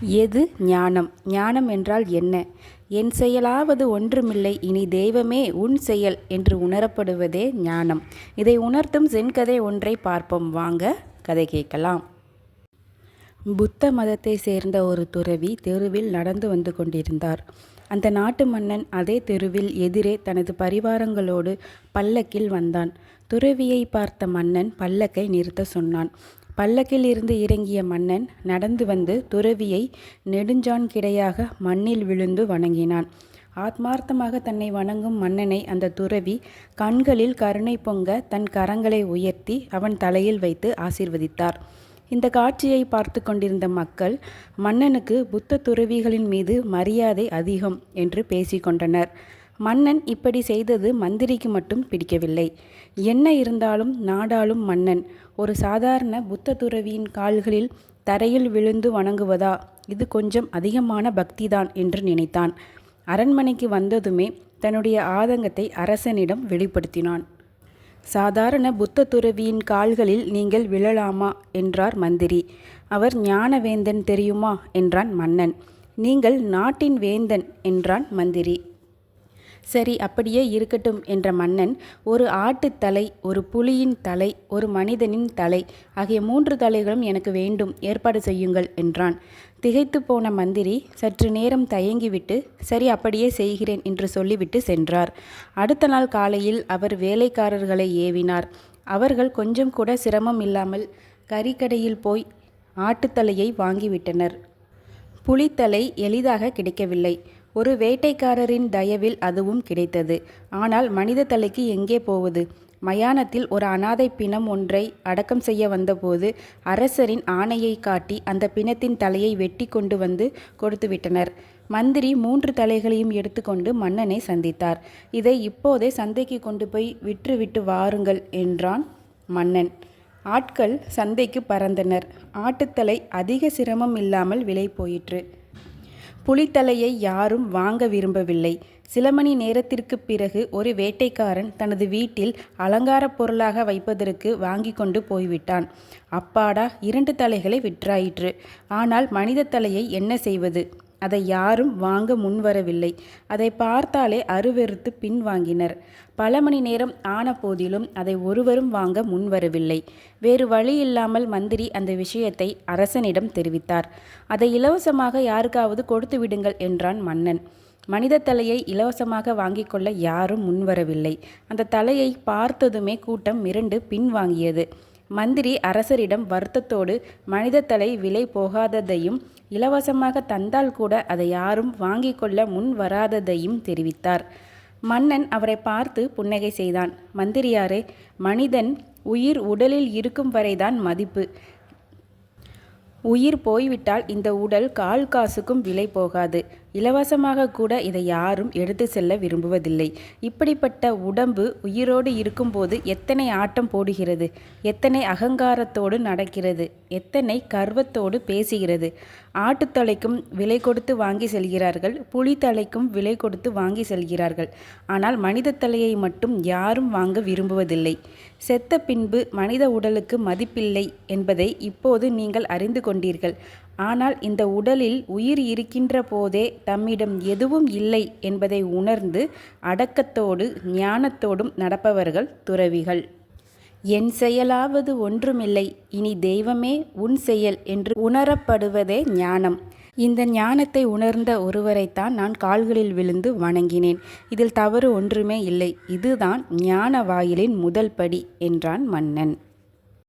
எது ஞானம்? ஞானம் என்றால் என்ன? என் செயலாவது ஒன்றுமில்லை இனி தெய்வமே உன் செயல் என்று உணரப்படுவதே ஞானம். இதை உணர்த்தும் சென்கதை ஒன்றை பார்ப்போம். வாங்க கதை கேட்கலாம். புத்த மதத்தை சேர்ந்த ஒரு துறவி தெருவில் நடந்து வந்து கொண்டிருந்தார். அந்த நாட்டு மன்னன் அதே தெருவில் எதிரே தனது பரிவாரங்களோடு பல்லக்கில் வந்தான். துறவியை பார்த்த மன்னன் பல்லக்கை நிறுத்த சொன்னான். பல்லக்கில் இருந்து இறங்கிய மன்னன் நடந்து வந்து துறவியை நெடுஞ்சான் கிடையாக மண்ணில் விழுந்து வணங்கினான். ஆத்மார்த்தமாக தன்னை வணங்கும் மன்னனை அந்த துறவி கண்களில் கருணை பொங்க தன் கரங்களை உயர்த்தி அவன் தலையில் வைத்து ஆசீர்வதித்தார். இந்த காட்சியை பார்த்து கொண்டிருந்த மக்கள் மன்னனுக்கு புத்த துறவிகளின் மீது மரியாதை அதிகம் என்று பேசிக்கொண்டனர் மன்னன் இப்படி செய்தது மந்திரிக்கு மட்டும் பிடிக்கவில்லை. என்ன இருந்தாலும் நாடாளும் மன்னன். ஒரு சாதாரண புத்த துறவியின் கால்களில் தரையில் விழுந்து வணங்குவதா? இது கொஞ்சம் அதிகமான பக்திதான் என்று நினைத்தான். அரண்மனைக்கு வந்ததுமே தன்னுடைய ஆதங்கத்தை அரசனிடம் வெளிப்படுத்தினான். சாதாரண புத்த துறவியின் கால்களில் நீங்கள் விழலாமா? என்றார் மந்திரி. அவர் ஞானவேந்தன் தெரியுமா? என்றான் மன்னன். நீங்கள் நாட்டின் வேந்தன் என்றான் மந்திரி. சரி அப்படியே இருக்கட்டும் என்ற மன்னன் ஒரு ஆட்டுத்தலை ஒரு புலியின் தலை ஒரு மனிதனின் தலை ஆகிய மூன்று தலைகளும் எனக்கு வேண்டும் ஏற்பாடு செய்யுங்கள் என்றான். திகைத்து போன மந்திரி சற்று நேரம் தயங்கிவிட்டு சரி அப்படியே செய்கிறேன் என்று சொல்லிவிட்டு சென்றார். அடுத்த நாள் காலையில் அவர் வேலைக்காரர்களை ஏவினார். அவர்கள் கொஞ்சம் கூட சிரமம் இல்லாமல் கறிக்கடையில் போய் ஆட்டுத்தலையை வாங்கிவிட்டனர். புலித்தலை எளிதாக கிடைக்கவில்லை. ஒரு வேட்டைக்காரரின் தயவில் அதுவும் கிடைத்தது. ஆனால் மனித தலைக்கு எங்கே போவது? மயானத்தில் ஒரு அனாதை பிணம் ஒன்றை அடக்கம் செய்ய வந்தபோது அரசரின் ஆணையை காட்டி அந்த பிணத்தின் தலையை வெட்டி கொண்டு வந்து கொடுத்துவிட்டனர் மந்திரி மூன்று தலைகளையும் எடுத்துக்கொண்டு மன்னனை சந்தித்தார். இதை இப்போதே சந்தைக்கு கொண்டு போய் விற்றுவிட்டு வாருங்கள் என்றான் மன்னன். ஆட்கள் சந்தைக்கு பறந்தனர். ஆட்டுத்தலை அதிக சிரமம் இல்லாமல் விலை போயிற்று. புலித்தலையை யாரும் வாங்க விரும்பவில்லை. சில மணி நேரத்திற்கு பிறகு ஒரு வேட்டைக்காரன் தனது வீட்டில் அலங்கார பொருளாக வைப்பதற்கு வாங்கி கொண்டு போய்விட்டான். அப்பாடா இரண்டு தலைகளை விற்றாயிற்று. ஆனால் மனித தலையை என்ன செய்வது? அதை யாரும் வாங்க முன்வரவில்லை. அதை பார்த்தாலே அருவெறுத்து பின்வாங்கினர். பல மணி நேரம் ஆன போதிலும் அதை ஒருவரும் வாங்க முன்வரவில்லை. வேறு வழி இல்லாமல் மந்திரி அந்த விஷயத்தை அரசனிடம் தெரிவித்தார். அதை இலவசமாக யாருக்காவது கொடுத்து விடுங்கள் என்றான் மன்னன். மனித தலையை இலவசமாக வாங்கிக் கொள்ள யாரும் முன்வரவில்லை. அந்த தலையை பார்த்ததுமே கூட்டம் மிரண்டு பின்வாங்கியது. மந்திரி அரசரிடம் வருத்தத்தோடு மனித தலை விலை போகாததையும் இலவசமாக தந்தால் கூட அதை யாரும் வாங்கிக் கொள்ள முன் வராததையும் தெரிவித்தார். மன்னன் அவரை பார்த்து புன்னகை செய்தான். மந்திரியாரே மனிதன் உயிர் உடலில் இருக்கும் வரைதான் மதிப்பு. உயிர் போய்விட்டால் இந்த உடல் கால் காசுக்கும் விலை போகாது. இலவசமாக கூட இதை யாரும் எடுத்து செல்ல விரும்புவதில்லை. இப்படிப்பட்ட உடம்பு உயிரோடு இருக்கும்போது எத்தனை ஆட்டம் போடுகிறது? எத்தனை அகங்காரத்தோடு நடக்கிறது? எத்தனை கர்வத்தோடு பேசுகிறது? ஆட்டுத்தலைக்கும் விலை கொடுத்து வாங்கி செல்கிறார்கள் புலித்தலைக்கும் விலை கொடுத்து வாங்கி செல்கிறார்கள். ஆனால் மனித தலையை மட்டும் யாரும் வாங்க விரும்புவதில்லை. செத்த பின்பு மனித உடலுக்கு மதிப்பில்லை என்பதை இப்போது நீங்கள் அறிந்து கொண்டீர்கள். ஆனால் இந்த உடலில் உயிர் இருக்கின்ற போதே தம்மிடம் எதுவும் இல்லை என்பதை உணர்ந்து அடக்கத்தோடு ஞானத்தோடும் நடப்பவர்கள் துறவிகள். என் செயலாவது ஒன்றுமில்லை இனி தெய்வமே உன் செயல் என்று உணரப்படுவதே ஞானம். இந்த ஞானத்தை உணர்ந்த ஒருவரைத்தான் நான் கால்களில் விழுந்து வணங்கினேன். இதில் தவறு ஒன்றுமே இல்லை இதுதான் ஞான வாயிலின் முதல் படி என்றான் மன்னன்.